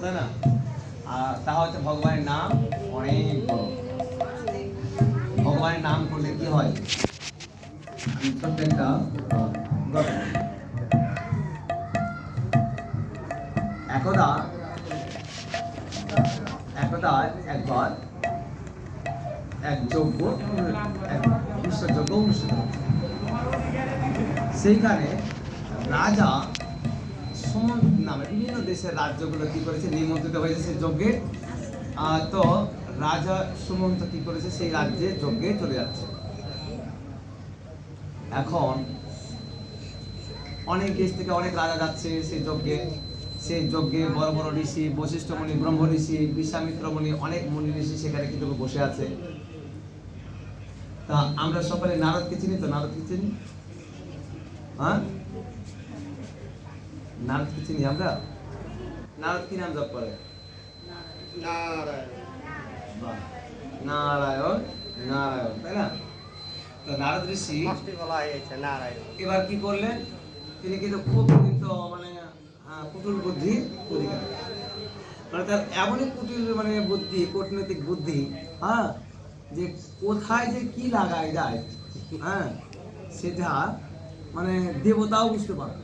তাই না আর তা হচ্ছে ভগবানের নাম অনেক বড় ভগবানের নাম করলে কি হয়। একদা একদা একবার এক যজ্ঞ, এক বিশ্ব যজ্ঞ অনুষ্ঠিত। সেইখানে রাজা সমন নামে বিভিন্ন দেশের রাজ্যগুলো কি করেছে নিমন্ত্রিত হয়েছে সেই যজ্ঞে। আহ, তো রাজা সুমন্ত কি করেছে সেই রাজ্যে যজ্ঞে চলে যাচ্ছে। এখন অনেক দেশ থেকে অনেক রাজা যাচ্ছে সেই যজ্ঞে। সেই যজ্ঞে বড় বড় ঋষি বশিষ্ঠ মুনি ব্রহ্ম ঋষি বিশ্বামিত্র মুনি অনেক মুনি ঋষি সেখানে কিন্তু বসে আছে। তা আমরা সকলে নারদকে চিনি তো? নারদকে চিনি? হ্যাঁ? নারদকে চিনি আমরা নারদ কি নাম জপ করে বাহ। নারায়ণ নারায়ণ তাই না তো নারদ ঋষি এবার কি করলেন তিনি কিন্তু খুব কিন্তু মানে আহ, কুটুর বুদ্ধি অধিকারী মানে তার এমনই কুটির মানে বুদ্ধি কূটনৈতিক বুদ্ধি হ্যাঁ যে কোথায় যে কি লাগায় যায় হ্যাঁ সেটা মানে দেবতাও বুঝতে পারে।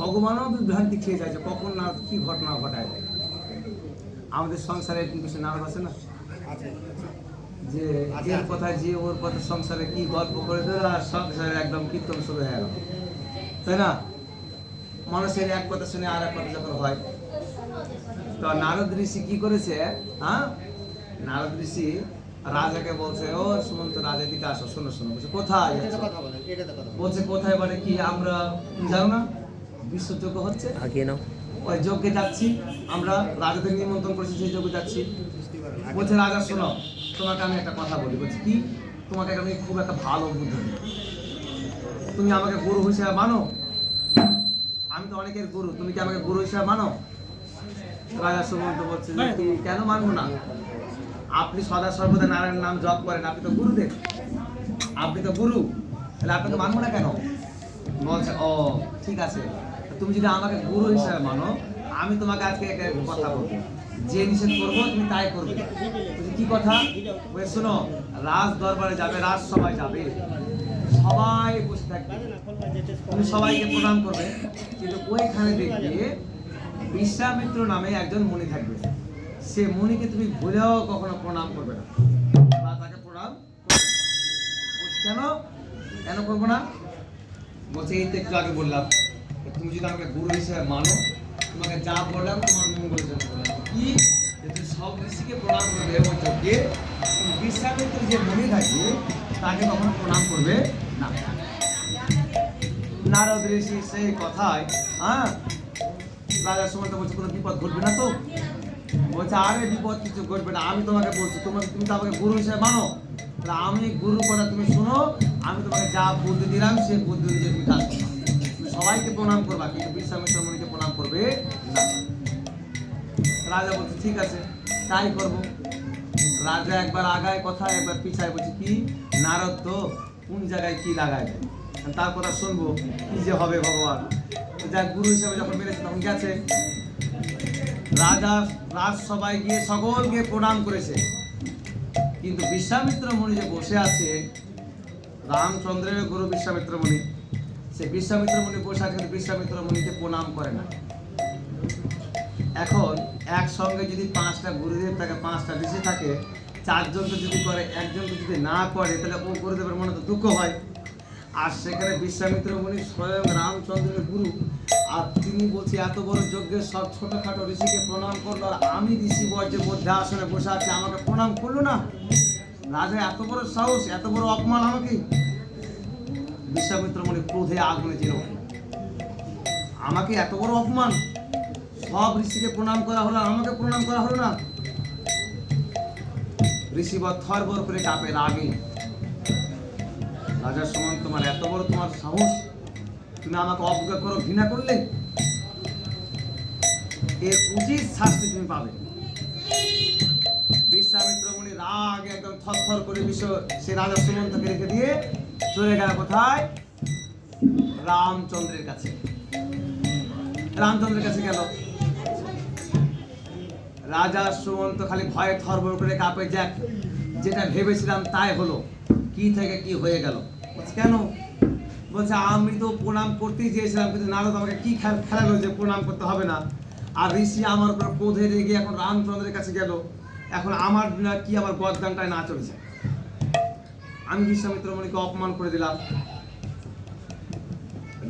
ভগবানও বিভ্রান্তি খেয়ে যায় যে কখন না কি ঘটনা ঘটায়। আমাদের সংসারে কিন্তু সে নারদ আছে না? যে এর কথা যে ওর কথা সংসারে কি গল্প করে দিল আর সংসারে একদম কীর্তন শুরু হয়ে গেল। তাই না? মানুষের এক কথা শুনে আর এক কথা যখন হয় তো নারদ ঋষি কি করেছে হ্যাঁ? নারদ ঋষি রাজাকে বলছে ও সুমন্ত রাজা দিকে আসো শোনো শোনো। বলছে কোথায় বলছে কোথায় মানে কি? আমরা জানো না? বিশ্বযজ্ঞ হচ্ছে। আগিয়ে নাও। ওই যজ্ঞে যাচ্ছি আমরা রাজাদের নিমন্ত্রণ করেছি সেই যজ্ঞে যাচ্ছি। বলছে রাজা শোনো তোমাকে আমি একটা কথা বলি। বলছি কি? তোমাকে আমি খুব একটা ভালো বুদ্ধি তুমি আমাকে গুরু হিসেবে মানো? আমি তো অনেকের গুরু। তুমি কি আমাকে গুরু হিসেবে মানো? রাজা সুমন্ত বলছে কি কেন মানবো না? আপনি সদা সর্বদা নারায়ণের নাম জপ করেন আপনি তো গুরুদেব। আপনি তো গুরু। তাহলে আপনাকে মানবো না কেন? বলছে ও ঠিক আছে। তুমি যদি আমাকে গুরু হিসেবে মানো, আমি তোমাকে আজকে একটা কথা বলব। যে নিষেধ করব, তুমি তাই করবে। কি কথা? বলে, শোনো, রাজ দরবারে যাবে, রাজ সবাই যাবে। সবাই বসে থাকবে। তুমি সবাইকে প্রণাম করবে। কিন্তু ওইখানে দেখবে বিশ্বামিত্র নামে একজন মুনি থাকবে। সে মুনিকে তুমি ভুলেও কখনো প্রণাম করবে না। বা তাকে প্রণাম কেন? কেন করব না? বলছে, এই তো একটু আগে বললাম। তুমি যদি আমাকে গুরু হিসেবে মানো, তোমাকে যা বললাম, তোমার মঙ্গলের জন্য কি? তুমি সব ঋষিকে প্রণাম করবে এবং তুমি বিশ্বামিত্র যে মনে থাকবে তাকে কখনো প্রণাম করবে না। নারদ ঋষি সেই কথায় হ্যাঁ? রাজার সময় তো বলছে, কোনো বিপদ ঘটবে না তো। বলছে, আরে বিপদ কিছু ঘটবে না, আমি তোমাকে বলছি, তোমাকে, তুমি তো আমাকে গুরু হিসেবে মানো। তাহলে আমি গুরু কথা তুমি শোনো, আমি তোমাকে যা বুদ্ধি দিলাম, সেই বুদ্ধি দিয়ে তুমি কাজ তুমি সবাইকে প্রণাম করবা, কিন্তু বিশ্বামিত্র মুনিকে প্রণাম করবে না। রাজা বলছে, ঠিক আছে, তাই করব। রাজা একবার আগায় কথা একবার পিছায় বলছে, কি? নারদ তো কোন জায়গায় কি লাগায় তার কথা শুনব, কি যে হবে ভগবান। যাক, গুরু হিসেবে যখন মেরেছে, তখন গেছে। রাজা রাজ সবাই গিয়ে সকলকে প্রণাম করেছে। কিন্তু বিশ্বামিত্র মুনি যে বসে আছে, রামচন্দ্রের গুরু বিশ্বামিত্র মুনি সে বিশ্বামিত্র মুনি বসে আছে বিশ্বামিত্র মুনিকে প্রণাম করে না। এখন একসঙ্গে যদি পাঁচটা গুরুদেব থাকে, পাঁচটা ঋষি থাকে চারজন তো যদি করে একজন তো যদি না করে, তাহলে ও গুরুদেবের মনে তো দুঃখ হয়। আর সেখানে বিশ্বামিত্র মুনি স্বয়ং রামচন্দ্রের গুরু। আর তিনি বলছি, এত বড় যজ্ঞের সব ছোটোখাটো ঋষিকে প্রণাম করল, আর আমি ঋষি বর্জ্য মধ্যে আসনে বসে আছি, আমাকে প্রণাম করল না? রাজা, এত বড় সাহস, এত বড় অপমান আমাকে বিশ্বামিত্র মুনি ক্রোধে আগুনে উঠল। আমাকে এত বড় অপমান? সব ঋষিকে প্রণাম করা হলো আমাকে প্রণাম করা হলো না? ঋষিবর থরবর করে কাঁপে রাগে। রাজার সমান তোমার এত বড় তোমার সাহস? তুমি আমাকে অবজ্ঞা করো, ঘৃণা করলে? এর উচিত শাস্তি তুমি পাবে। বিশ্বামিত্র মুনি রাগ একদম থরথর করে বিশ্ব সে রাজা সুমন্তকে রেখে দিয়ে চলে গেল কোথায়? রামচন্দ্রের কাছে। রামচন্দ্রের কাছে গেল। রাজা সুমন্ত খালি ভয়ে থরবর করে কাঁপে যাক যেটা ভেবেছিলাম তাই হলো। কি থেকে কি হয়ে গেল? কেন? বলছে, আমি তো প্রণাম করতেই চেয়েছিলাম, কিন্তু নারদ আমাকে কি খেল, খেলালো যে প্রণাম করতে হবে না? আর ঋষি আমার উপর ক্রোধে রেগে এখন রামচন্দ্রের কাছে গেল। এখন আমার কি আমার বদদানটায় না চলেছে। আমি বিশ্বামিত্র মণিকে অপমান করে দিলাম।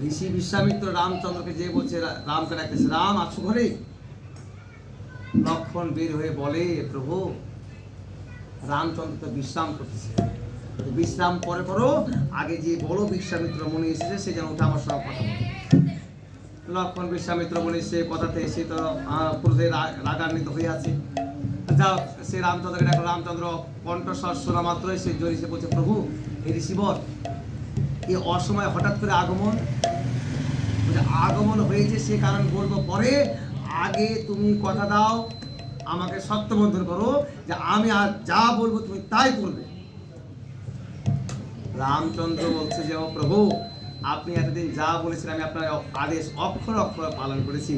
ঋষি বিশ্বামিত্র রামচন্দ্রকে যে বলছে রামকে ডাকতেছে রাম আছো ঘরে? লক্ষণ বের হয়ে বলে প্রভু রামচন্দ্র তো বিশ্রাম করতেছে। বিশ্রাম পরে করো আগে যে বড় বিশ্বামিত্র মনে এসেছে সে যেন উঠে আমার সঙ্গে কথা বলে। লক্ষণ বিশ্বামিত্র মনে সে কথাতে সে তো আহ, ক্রোধে রা- রাগান্বিত হয়ে আছে। যাও, সে রামচন্দ্রকে দেখো রামচন্দ্র কণ্ঠস্বর শোনা মাত্রই সে বলছে, প্রভু এই অসময় হঠাৎ করে আগমন? আগমন হয়েছে সে কারণ বলব পরে, আগে তুমি কথা দাও, আমাকে সত্যবন্ধন করো যে আমি আর যা বলব তুমি তাই করবে। রামচন্দ্র বলছে যে, ও প্রভু, আপনি এতদিন যা বলেছিলেন আমি আপনার আদেশ অক্ষর অক্ষর পালন করেছি।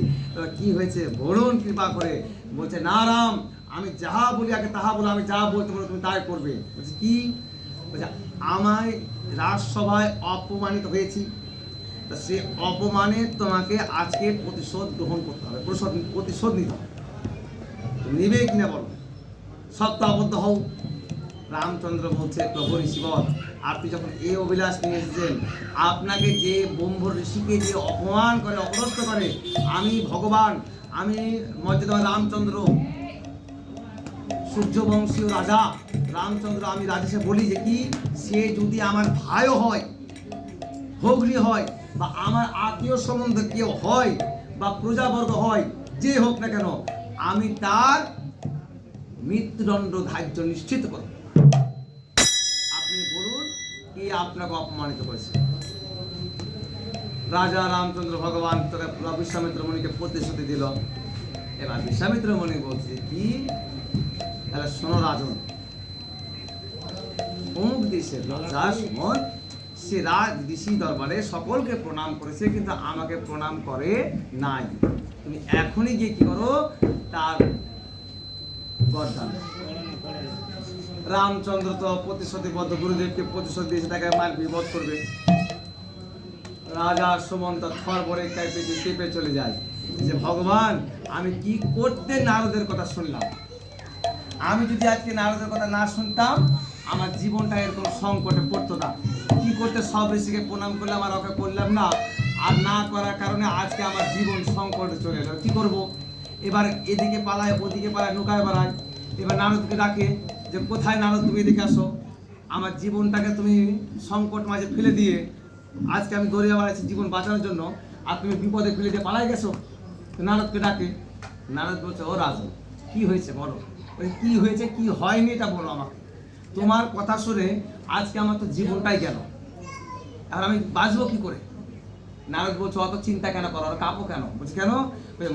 কি হয়েছে? বলুন কৃপা করে। বলছে, না রাম আমি যাহা বলি, আগে তাহা বলো, আমি যা বলতে বলো তুমি তাই করবে। বলছি কি? বলছে, আমায় রাজসভায় অপমানিত হয়েছি। তা সে অপমানে তোমাকে আজকে প্রতিশোধ গ্রহণ করতে হবে। প্রতিশোধ প্রতিশোধ নিতে হবে। তুমি নিবে কিনা বলো? সত্য আবদ্ধ হও। রামচন্দ্র বলছে, প্রভু ঋষিবর আপনি যখন এই অভিলাষ নিয়ে এসেছেন, আপনাকে যে ব্রহ্ম ঋষিকে যে অপমান করে, অপদস্থ করে, আমি ভগবান, আমি মর্যাদা রামচন্দ্র সূর্যবংশীয় রাজা রামচন্দ্র, আমি রাজেশে বলি যে কি, সে যদি আমার ভাইও হয়, ভগ্নী হয়, বা আমার আত্মীয় সম্বন্ধ কেউ হয়, বা প্রজাবর্গ হয়, যে হোক না কেন, আমি তার মৃত্যুদণ্ড ধার্য নিশ্চিত করব। আপনি বলুন, কি আপনাকে অপমানিত করেছে? রাজা রামচন্দ্র ভগবান তোকে বিশ্বামিত্র মণিকে প্রতিশ্রুতি দিল। এবার বিশ্বামিত্র মণি বলছে কি তাহলে শোনো রাজন। অমুক দেশের রাজা সুমন সে রাজ ঋষি দরবারে সকলকে প্রণাম করেছে, কিন্তু আমাকে প্রণাম করে নাই। তুমি এখনই গিয়ে কি করো? তার গরদান। রামচন্দ্র তো প্রতিশ্রুতিবদ্ধ গুরুদেবকে প্রতিশ্রুতি দিয়েছে, তাকে মার বিপদ করবে। রাজা সুমন্ত থর বরে টাইপে চেপে চলে যায়। যে, ভগবান, আমি কি করতে নারদের কথা শুনলাম? আমি যদি আজকে নারদের কথা না শুনতাম, আমার জীবনটা এরকম সংকটে পড়তো না। কি করতে সব ঋষিকে প্রণাম করলাম, আর ওকে করলাম না, আর না করার কারণে আজকে আমার জীবন সংকটে চলে এলো। কি করব? এবার এদিকে পালায়, ওদিকে পালায়, নৌকায় বেড়ায় এবার নারদকে ডাকে যে, কোথায় নারদ, তুমি এদিকে আসো? আমার জীবনটাকে তুমি সংকট মাঝে ফেলে দিয়ে, আজকে আমি দৌড়ে বেড়াচ্ছি জীবন বাঁচানোর জন্য। আর তুমি বিপদে ফেলে দিয়ে পালাই গেছো? নারদকে ডাকে। নারদ বলছে, ও রাজন কি হয়েছে বলো? ওই কি হয়েছে, কি হয়নি এটা বলো আমাকে। তোমার কথা শুনে আজকে আমার তো জীবনটাই গেল। আর আমি বাঁচবো কি করে? নারদ বলছো, অত চিন্তা কেন করো, আর কাঁপো কেন? বলছি, কেন?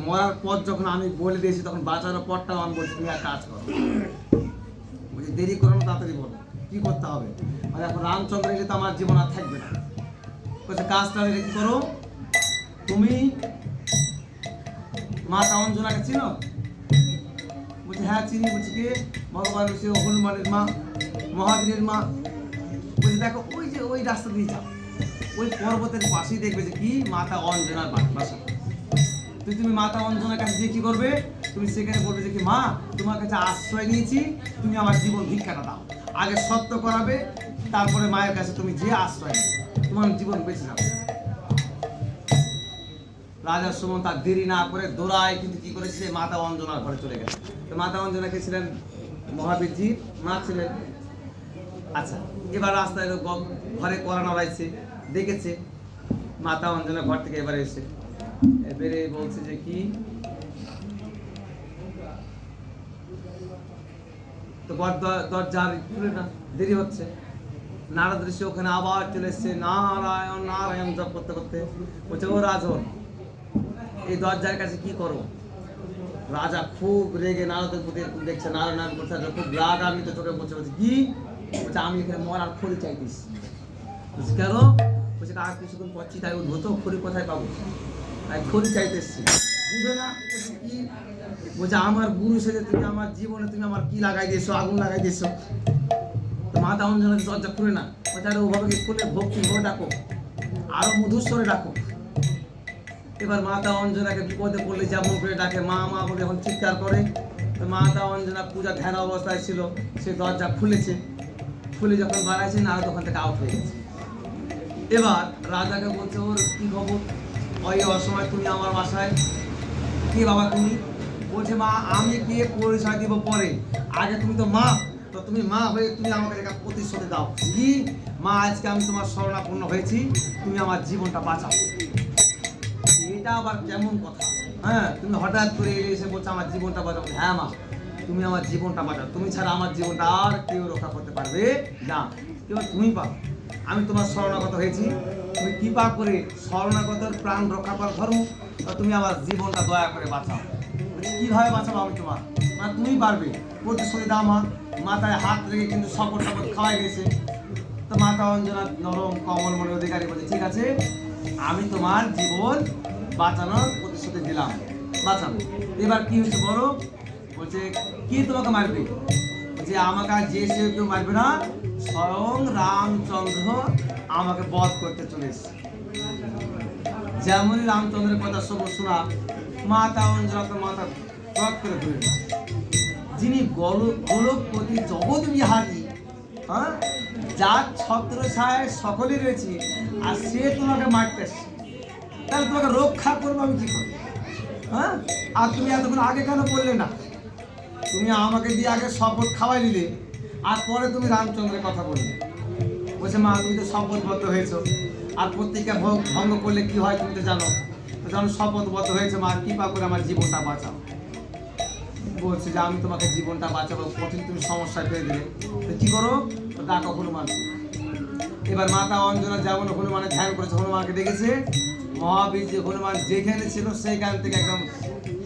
মরার পর যখন আমি বলে দিয়েছি, তখন বাঁচানোর পরটাও আমি বলছি, তুমি আর কাজ করো। বলছি, দেরি করো না, তাড়াতাড়ি বলো, কি করতে হবে? আর এখন রামচন্দ্র এলে তো আমার জীবন আর থাকবে না। বলছে, কাজটা হলে কি করো? তুমি মাতা অঞ্জনাকে চিনো? হ্যাঁ চিনি বলছি কি ভগবান সে হনুমানের মা, মহাবীরের মা। বলছে, দেখো, ওই যে ওই রাস্তা দিয়ে যাও। ওই পর্বতের পাশেই দেখবে যে কি মাতা অঞ্জনার বাসা তুই তুমি মাতা অঞ্জনার কাছে গিয়ে কি করবে? তুমি সেখানে বলবে যে কি, মা, তোমার কাছে আশ্রয় নিয়েছি। তুমি আমার জীবন ভিক্ষাটা দাও। আগে সত্য করাবে, তারপরে মায়ের কাছে তুমি যে আশ্রয় তোমার জীবন বেঁচে যাবে। রাজার সুমন তার দেরি না করে দোড়ায়, কিন্তু কি করেছে? মাতা অঞ্জনার ঘরে চলে গেছে। তো মাতা অঞ্জনা কে ছিলেন? মহাবীরজি মা ছিলেন। আচ্ছা এবার রাস্তায় ঘরে করানো রয়েছে দেখেছে। মাতা অঞ্জনা ঘর থেকে এবারে এসে এবারে বলছে যে কি? তো ঘর দ- দরজা খুলে না, দেরি হচ্ছে। নারদ ঋষি ওখানে আবার চলে এসছে, নারায়ণ নারায়ণ জপ করতে করতে। বলছে, ও রাজন এই দরজার কাছে কি করো? রাজা খুব রেগে নারদের প্রতি দেখছে নারায়ণ নারায়ণ করছে খুব রাগান্বিত চোখে বলছে বলছে, কি? বলছে, আমি এখানে মরার খড়ি চাইতিস বলছে, কেন? বলছে, আর কিছুক্ষণ পর চিতায় উঠবো, তো খড়ি কোথায় পাবো? তাই খড়ি চাইতে এসছি বুঝো না? কি? বলছে, আমার গুরু সেজে তুমি আমার জীবনে তুমি আমার কি লাগাই দিয়েছ, আগুন লাগাই দিয়েছ? তো মাতা অঞ্জনা দরজা খুলে না? বলছে, আরে, ওভাবে খুলে? ভক্তি ভরে ডাকো। আরও মধুস্বরে ডাকো। এবার মাতা অঞ্জনাকে বিপদে পড়লে যেমন করে ডাকে, মা মা বলে এখন চিৎকার করে। মাতা অঞ্জনা পূজা ধ্যান অবস্থায় ছিল, সে দরজা খুলেছে। খুলে যখন বাড়াইছে না তখন থেকে আউট হয়ে গেছে। এবার রাজাকে বলছে, ওর কি খবর? ওই অসময় তুমি আমার বাসায়? কি বাবা তুমি? বলছে, মা, আমি গিয়ে পরিচয় দিব পরে। আগে তুমি তো মা, তো তুমি মা হয়ে তুমি আমাকে একটা প্রতিশ্রুতি দাও। কি মা, আজকে আমি তোমার শরণাপন্ন হয়েছি। তুমি আমার জীবনটা বাঁচাও। এটা আবার কেমন কথা। হ্যাঁ তুমি হঠাৎ করে এসে বলছো, আমার জীবনটা বাঁচাও। হ্যাঁ মা, তুমি আমার জীবনটা বাঁচাও। তুমি ছাড়া আমার জীবনটা আর কেউ রক্ষা করতে পারবে না। কেবল তুমি পাও। আমি তোমার শরণাগত হয়েছি। তুমি কৃপা করে শরণাগতর প্রাণ রক্ষা করার ধর্ম তুমি আমার জীবনটা দয়া করে বাঁচাও। কীভাবে বাঁচাবো আমি তোমার? মা, তুমি পারবে। প্রতিশ্রুতি দাও মা। মাথায় হাত রেখে কিন্তু শপথ শপথ খাওয়াই গেছে। তো মাতা অঞ্জনা নরম কমল মনে অধিকারী বলে, ঠিক আছে, আমি তোমার জীবন বাঁচানোর প্রতিশ্রুতি দিলাম। বাঁচানো। এবার কি হয়েছে বড় বলছে, কি তোমাকে মারবে? যে আমাকে আর যে সে কেউ মারবে না, স্বয়ং রামচন্দ্র আমাকে বধ করতে চলে এসেছে যেমনই রামচন্দ্রের কথা সব শোনা। মাতা অঞ্জনা তো মাথা টক করে ধরে। যিনি গোলক গোলকপতি জগৎ বিহারী হ্যাঁ? যার ছত্র ছায় সকলে রয়েছে, আর সে তোমাকে মারতেছে তাহলে তোমাকে রক্ষা করব আমি কি করে? হ্যাঁ? আর তুমি এতক্ষণ আগে কেন বললে না? তুমি আমাকে দিয়ে আগে শপথ খাওয়াই নিলে। আর পরে তুমি রামচন্দ্রের কথা বললে। বলছে, মা, তুমি তো শপথবদ্ধ হয়েছো। আর প্রত্যেকটা ভঙ্গ করলে কি হয় তুমি তো জানো। যখন শপথবদ্ধ হয়েছে, মা, কৃপা করে আমার জীবনটা বাঁচাও। বলছে যে, আমি তোমাকে জীবনটা বাঁচাবো, কঠিন তুমি সমস্যায় ফেলে দিলে। তো কী করো? ডাকো হনুমান। এবার মাতা অঞ্জনা যেমন হনুমানের ধ্যান করেছে, হনুমানকে দেখেছে মহাবীর যে হনুমান যেখানে ছিল, সেইখান থেকে একদম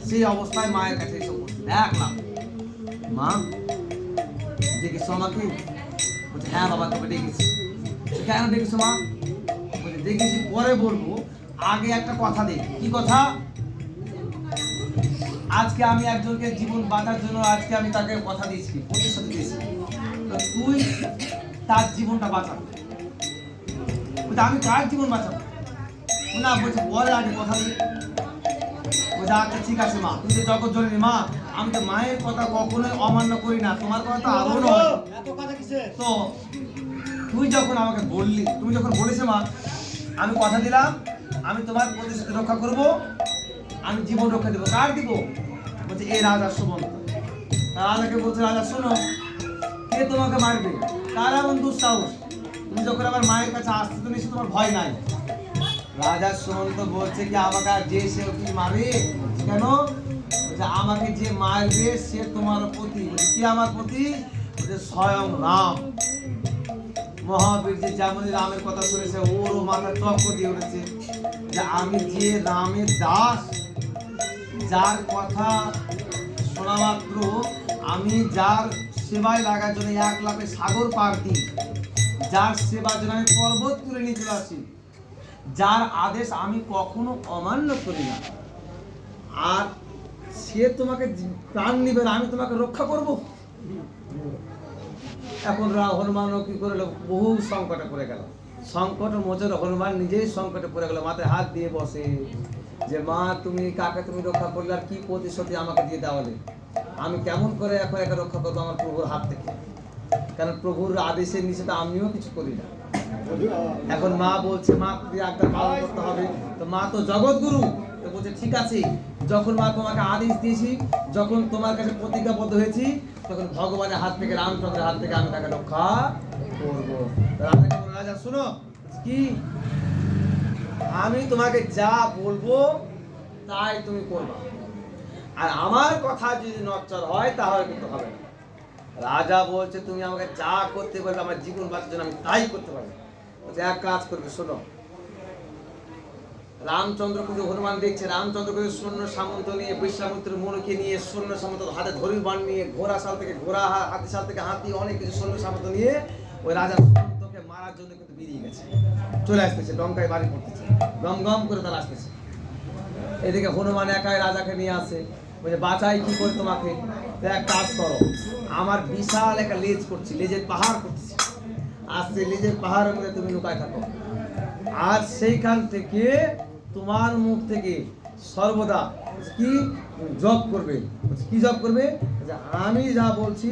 সেই অবস্থায় মায়ের কাছে এসে। দেখলাম মা দেখেছ আমাকে বলছে হ্যাঁ বাবা, তোকে ডেকেছি কেন ডেকেছো মা? বলছে দেখেছি পরে বলব। আগে একটা কথা দিই কি কথা? আজকে আমি একজনকে জীবন বাঁচার জন্য আজকে আমি তাকে কথা দিয়েছি, প্রতিশ্রুতি দিয়েছি। তো তুই তার জীবনটা বাঁচাবি আমি কার জীবন বাঁচাবো? না বলছে পরে আগে কথা দিই বলছে আচ্ছা ঠিক আছে মা তুমি তো জগৎ জননী মা আমি তো মায়ের কথা কখনোই অমান্য করি না তোমার কথা তো আরও নয়। তো তুই যখন আমাকে বললি তুমি যখন বলেছে মা আমি কথা দিলাম আমি তোমার প্রতিশ্রুতি রক্ষা করব আমি জীবন রক্ষা দেবো। কার দিব? বলছে এই রাজা সুমন্ত। রাজাকে বলছে রাজা শোনো কে তোমাকে মারবে? কার এমন দুঃসাহস? তুমি যখন আমার মায়ের কাছে আসতে তো নিশ্চয় তোমার ভয় নাই। রাজা সুমন্ত বলছে কি, আমাকে আর যে সে কি মারে, কেন? আমাকে যে মারবে সে তোমার প্রতি কি আমার প্রতি স্বয়ং রাম। মহাবীর যে যেমন রামের কথা শুনেছে, ওরও মাথা চক্র দিয়ে উঠেছে। যে আমি যে রামের দাস, যার কথা শোনা মাত্র, আমি যার সেবায় লাগার জন্য এক লাখে সাগর পার দিই, যার সেবার জন্য আমি পর্বত তুলে চলে আসি। যার আদেশ আমি কখনো অমান্য করি না। আর সে তোমাকে প্রাণ নিবে না, আমি তোমাকে রক্ষা করব। এখন হনুমানও কি করল? বহু সংকটে পড়ে গেল। সংকট মোচর হনুমান নিজেই সংকটে পড়ে গেল। মাথায় হাত দিয়ে বসে যে, মা, তুমি কাকে তুমি রক্ষা করলে আর কি প্রতিশ্রুতি আমাকে দিয়ে দেওয়ালে আমি কেমন করে এখন একা রক্ষা করব আমার প্রভুর হাত থেকে? কারণ প্রভুর আদেশের নিচে তো আমিও কিছু করি না। এখন মা বলছে, মা আজ্ঞা পালন করতে হবে। তো মা তো জগৎগুরু। তো বলছে, ঠিক আছে। যখন মা তোমাকে আদেশ দিয়েছি, যখন তোমার কাছে প্রতিজ্ঞাবদ্ধ হয়েছি, তখন ভগবানের হাত থেকে, রামচন্দ্রের হাত থেকে আমি তাকে রক্ষা করব। রাজা শোনো, কি? আমি তোমাকে যা বলব, তাই তুমি করবা। আর আমার কথা যদি নচ্চর হয়, তাহলে কিন্তু হবে না। রাজা বলছে, তুমি আমাকে যা করতে বলবে আমার জীবন বাঁচার জন্য আমি তাই করতে পারি বলছে, এক কাজ করবে, শোনো। রামচন্দ্র কিন্তু হনুমান দেখছে রামচন্দ্র কিন্তু সৈন্য সামন্ত নিয়ে বিশ্বামিত্র মনুকে নিয়ে সৈন্য সামন্ত হাতে ধরি বান নিয়ে, ঘোড়া শাল থেকে ঘোড়া হাতি শাল থেকে হাতি, অনেক কিছু সৈন্য সামন্ত নিয়ে, ওই রাজা সুমন্তকে মারার জন্য কিন্তু বেরিয়ে গেছে। চলে আসতেছে ডঙ্কায় বাড়ি পড়তেছে গম গম করে তারা আসতেছে। এদিকে হনুমান একাই রাজাকে নিয়ে আসে। বলছে বাঁচাই কি করে তোমাকে? এক কাজ করো। আমার বিশাল একটা লেজ করছি লেজের পাহাড় করছি আর সেই লেজের পাহাড়ের মধ্যে তুমি লুকায় থাকো। আর সেইখান থেকে তোমার মুখ থেকে সর্বদা কি জব করবে? কি জব করবে? আমি যা বলছি,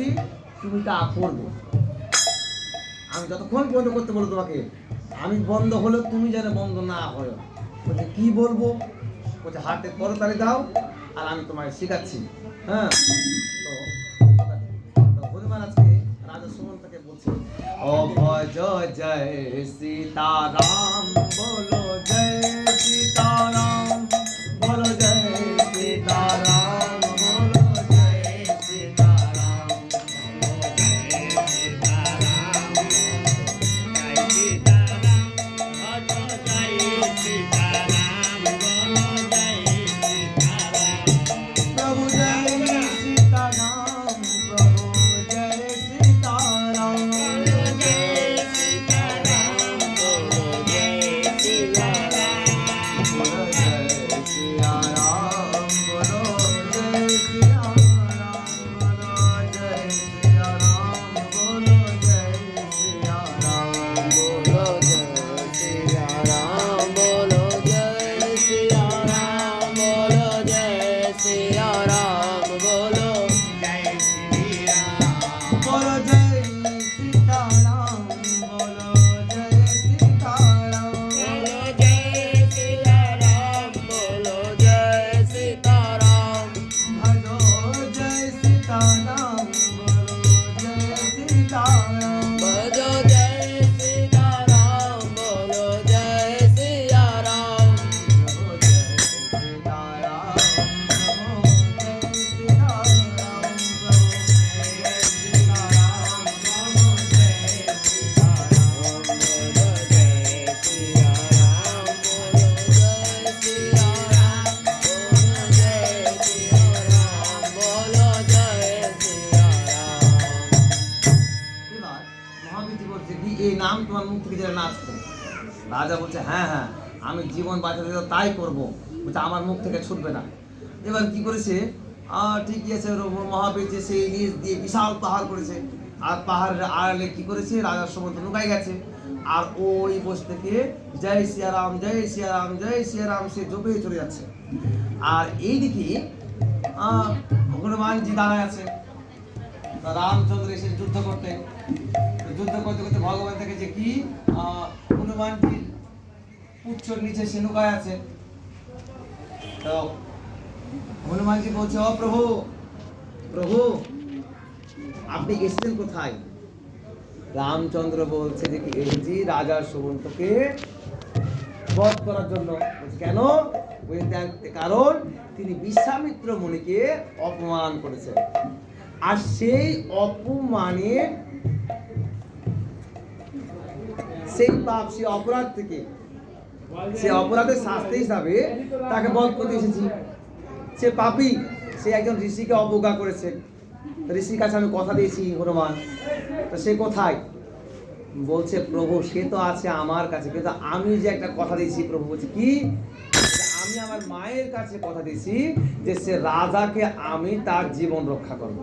তুমি তা করবে। আমি যতক্ষণ বন্ধ করতে বলব তোমাকে, আমি বন্ধ হলেও তুমি যেন বন্ধ না হয়। বলছে, কি বলব? বলছে হাতে করতালি দাও আর আমি তোমায় শেখাচ্ছি। হ্যাঁ? তো হনুমান আজকে রাজা বলছে, অভয় জয় জয় সীতারাম বলো। বাঁচাতে তাই করব। বলছে আমার মুখ থেকে ছুটবে না। এবার কি করেছে? ঠিকই আছে রব- মহাবীর যে সেই নিজ দিয়ে বিশাল পাহাড় করেছে। আর পাহাড়ের আড়ালে কি করেছে? রাজার সময় লুকাই গেছে। আর ওই বসে থেকে জয় সিয়ারাম জয় সিয়ারাম জয় সিয়ারাম সে জপে চলে যাচ্ছে। আর এইদিকে আহ, হনুমানজি দাঁড়ায় আছে। রামচন্দ্র এসে যুদ্ধ করতে। যুদ্ধ করতে করতে ভগবান থেকে যে কি? আহ, হনুমানজির পুচ্ছর নিচে সে লুকায় আছে। তো হনুমানজি বলছে, ও প্রভু প্রভু, আপনি এসেছেন কোথায়? রামচন্দ্র বলছে যে, কি এসেছি রাজার সুমন্তকে বধ করার জন্য। কেন? কারণ তিনি বিশ্বামিত্র মুনিকে অপমান করেছেন। আর সেই অপমানের, সেই পাপ, সেই অপরাধ থেকে সে অপরাধের শাস্তি হিসাবে তাকে বধ করতে এসেছি। সে পাপি, সে একজন ঋষিকে অবজ্ঞা করেছে। ঋষির কাছে আমি কথা দিয়েছি, হনুমান, তো সে কোথায়? বলছে, প্রভু, সে তো আছে আমার কাছে। কিন্তু আমি যে একটা কথা দিয়েছি, প্রভু বলছে, কি? আমি আমার মায়ের কাছে কথা দিয়েছি যে সে রাজাকে আমি তার জীবন রক্ষা করব।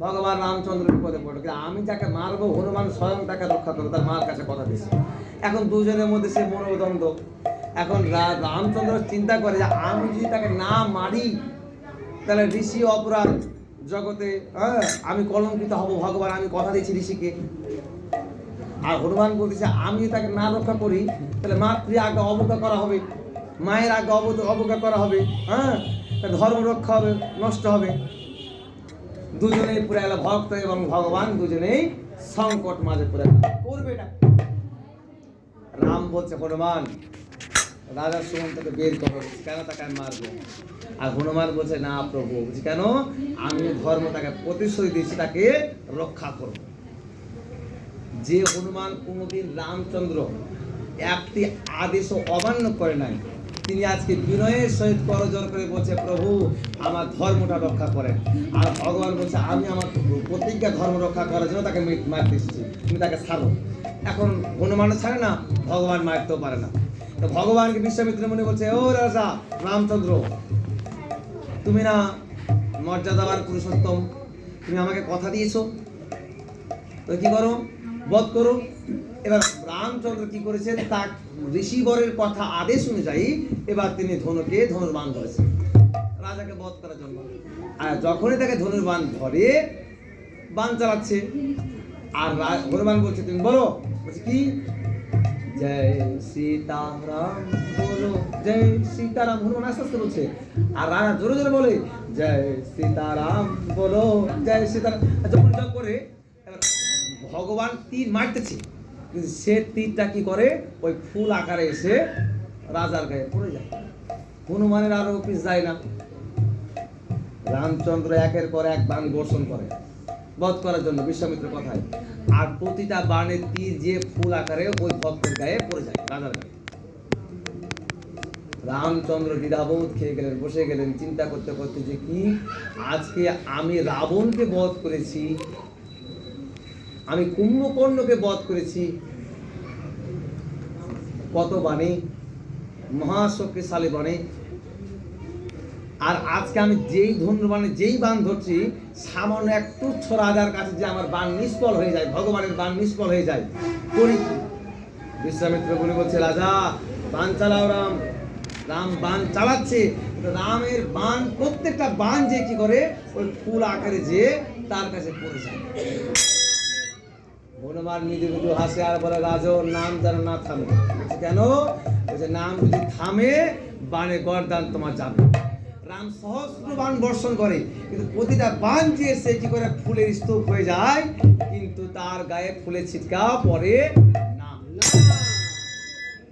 ভগবান রামচন্দ্র বিপদে পড়ল। আমি যাকে মারবো, হনুমান স্বয়ং তাকে রক্ষা করব, তার মার কাছে কথা দিয়েছি। এখন দুজনের মধ্যে সে মনোদ্বন্দ্ব। এখন রামচন্দ্র চিন্তা করে যে আমি যদি তাকে না মারি, তাহলে ঋষি অপরাধ জগতে হ্যাঁ আমি কলঙ্কিত হব ভগবান, আমি কথা দিয়েছি ঋষিকে। আর হনুমান বলতেছে, আমি তাকে না রক্ষা করি, তাহলে মাতৃ আগে অবজ্ঞা করা হবে, মায়ের আগে অব- অবজ্ঞা করা হবে হ্যাঁ ধর্ম রক্ষা হবে, নষ্ট হবে। দুজনেই পুরো এলো ভক্ত এবং ভগবান দুজনেই সংকট মাঝে পুরো করবে এটা। রাম বলছে হনুমান। রাজা সুমন্তকে বের করো কেন তাকে আমি মারবো? আর হনুমান বলছে, না, প্রভু। বলছি, কেন? আমি ধর্ম তাকে প্রতিশ্রুতি দিয়েছি, তাকে রক্ষা করব। যে হনুমান কোনোদিন রামচন্দ্র একটি আদেশ অমান্য করে নাই, তিনি আজকে বিনয়ের সহিত করজোর করে বলছে, প্রভু, আমার ধর্মটা রক্ষা করেন। আর ভগবান বলছে, আমি আমার প্রতিজ্ঞা ধর্ম রক্ষা করার জন্য তাকে মারতে এসেছি। তুমি তাকে ছাড়ো। এখন হনুমানও ছাড়ে না, ভগবান মারতেও পারে না। তো ভগবানকে বিশ্বামিত্র মনে বলছে, ও রাজা, রামচন্দ্র, তুমি না মর্যাদাবান পুরুষোত্তম, তুমি আমাকে কথা দিয়েছ। তো কি করো? বধ করো। এবার রামচন্দ্র কি করেছেন? তার ঋষিবরের কথা আদেশ অনুযায়ী এবার তিনি ধনুকে ধনুর্বান ধরেছেন রাজাকে বধ করার জন্য। আর যখনই তাকে ধনুর্বান ধরে, বান চালাচ্ছে। আর হনুমান বলছে, তুমি বলো। বলছে, কি? জয় সীতারাম, বলো। জয় সীতারাম, হনুমান আস্তে আস্তে বলছে। আর রাজা জোরে জোরে বলে, জয় সীতারাম, বলো। জয় সীতারাম। যখন জপ করে ভগবান তীর মারতেছে। কিন্তু সে তীরটা কি করে? ওই ফুল আকারে এসে রাজার গায়ে পড়ে যায়। হনুমানের আরও অফিস যায় না। রামচন্দ্র একের পর এক বাণ বর্ষণ করে। বধ করার জন্য বিশ্বামিত্র কথায়, আর প্রতিটা বাণের তীর যে ফুল আকারে, ওই ভক্তের গায়ে পড়ে যায় রাজার গায়ে। রামচন্দ্র দ্বিধাবোধ খেয়ে গেলেন, বসে গেলেন, চিন্তা করতে করতে যে কি, আজকে আমি রাবণকে বধ করেছি, আমি কুম্ভকর্ণকে বধ করেছি। কত বাণী মহাশক্তিশালী বাণী। আর আজকে আমি যেই ধনুর্বাণে যেই বান ধরছি সামান্য এক তুচ্ছ রাজার কাছে যে আমার বান নিষ্ফল হয়ে যায়, ভগবানের বান নিষ্ফল হয়ে যায়, করি কি? বিশ্বামিত্র বলে বলছে, রাজা, বান চালাও রাম রাম বান চালাচ্ছে রামের বান, প্রত্যেকটা বান যে কি করে, ওই ফুল আকারে যে তার কাছে পড়ে যায়। হনুমান মৃদু মৃদু হাসে, আর বলে রাজর নাম যেন না থামে। কেন? বলছে, নাম যদি থামে, বানে গরদান তোমার যাবে। রাম সহস্র বান বর্ষণ করে। কিন্তু প্রতিটা বান যে সে কি করে ফুলের স্তূপ হয়ে যায়, কিন্তু তার গায়ে ফুলের ছিটকা পড়ে না।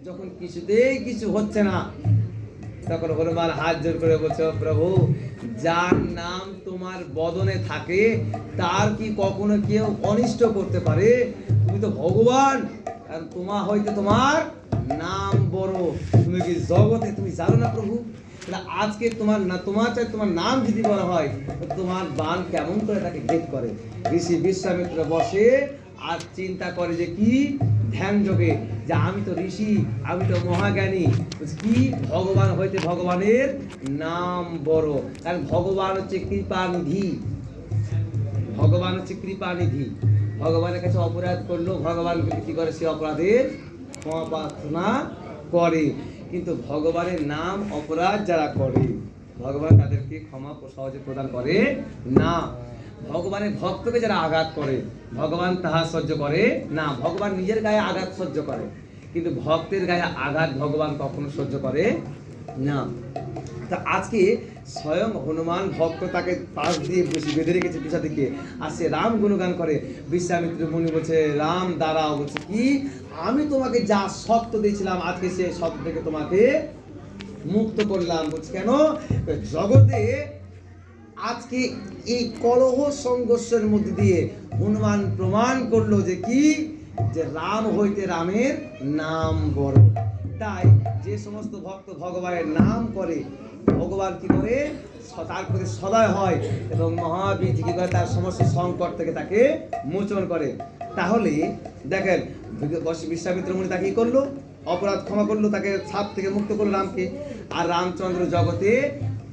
যখন কিছুতেই কিছু হচ্ছে না, তখন হনুমান হাত জোর করে বলছে প্রভু, যার নাম তোমার বদনে থাকে, তার কি কখনো কেউ অনিষ্ট করতে পারে? তুমি তো ভগবান, কারণ তোমার হইতে তোমার নাম বড়। তুমি কি জগতে তুমি জানো না প্রভু? তাহলে আজকে তোমার না, তোমার চাই তোমার নাম যদি বলা হয় তোমার বান কেমন করে তাকে ভেদ করে? ঋষি বিশ্বামিত্র বসে আর চিন্তা করে যে কি ধ্যান যোগে, যে আমি তো ঋষি, আমি তো মহাজ্ঞানী কি ভগবান হইতে ভগবানের নাম বড়? কারণ ভগবান হচ্ছে কৃপানিধি। ভগবান হচ্ছে কৃপানিধি। ভগবানের কাছে অপরাধ করল ভগবান কি করে? সে অপরাধের ক্ষমা প্রার্থনা করে। কিন্তু ভগবানের নাম অপরাধ যারা করে, ভগবান তাদেরকে ক্ষমা সহজে প্রদান করে না। ভগবানের ভক্তকে যারা আঘাত করে, ভগবান তাহা সহ্য করে না। ভগবান নিজের গায়ে আঘাত সহ্য করে, কিন্তু ভক্তের গায়ে আঘাত ভগবান কখনো সহ্য করে না। তা আজকে স্বয়ং হনুমান ভক্ত তাকে পাশ দিয়ে বেঁধে রেখেছে পিছা দিকে আর সে রাম গুণগান করে। বিশ্বামিত্র মুনি বলছে, রাম, দাঁড়াও। বলছে, কি? আমি তোমাকে যা শক্ত দিয়েছিলাম, আজকে সে শব্দ থেকে তোমাকে মুক্ত করলাম। বলছে, কেন? জগতে আজকে এই কলহ সংঘর্ষের মধ্যে দিয়ে হনুমান প্রমাণ করল যে কি? যে রাম হইতে রামের নাম বড়। তাই যে সমস্ত ভক্ত ভগবানের নাম করে ভগবান কি করে? তার প্রতি সদয় হয় এবং মহাবীর কি করে তার সমস্ত সংকট থেকে তাকে মোচন করে। তাহলে দেখেন বিশ্বামিত্র মুনি তাকে করল? অপরাধ ক্ষমা করল, তাকে ছাপ থেকে মুক্ত করল রামকে। আর রামচন্দ্র জগতে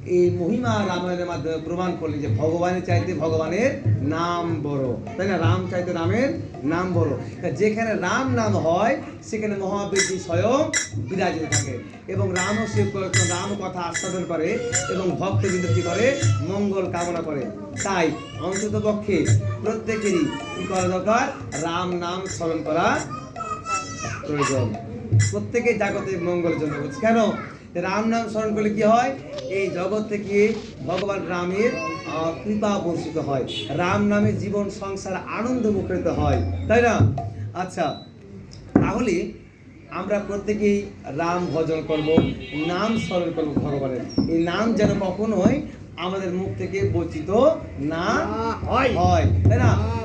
এই মহিমা রামায়ণের মাধ্যমে প্রমাণ করলেন যে ভগবানের চাইতে ভগবানের নাম বড়। তাই না? রাম চাইতে রামের নাম বড়। যেখানে রাম নাম হয়, সেখানে মহাবীরজি স্বয়ং বিরাজিত থাকে। এবং রামও সে রাম কথা আস্বাদন করে এবং ভক্তবৃন্দ কি করে? মঙ্গল কামনা করে। তাই অন্তত পক্ষে প্রত্যেকেরই কি করা দরকার? রাম নাম স্মরণ করা প্রয়োজন। প্রত্যেকে জাগতিক মঙ্গলের জন্য বলছে কেন? রাম নাম স্মরণ করলে কি হয়? এই জগৎ থেকে ভগবান রামের কৃপা বর্ষিত হয়। রাম নামে জীবন সংসার আনন্দ মুখরিত হয়। তাই না? আচ্ছা তাহলে আমরা প্রত্যেকেই রাম ভজন করব নাম স্মরণ করব ভগবানের। এই নাম যেন কখনোই আমাদের মুখ থেকে বঞ্চিত না হয়। তাই না?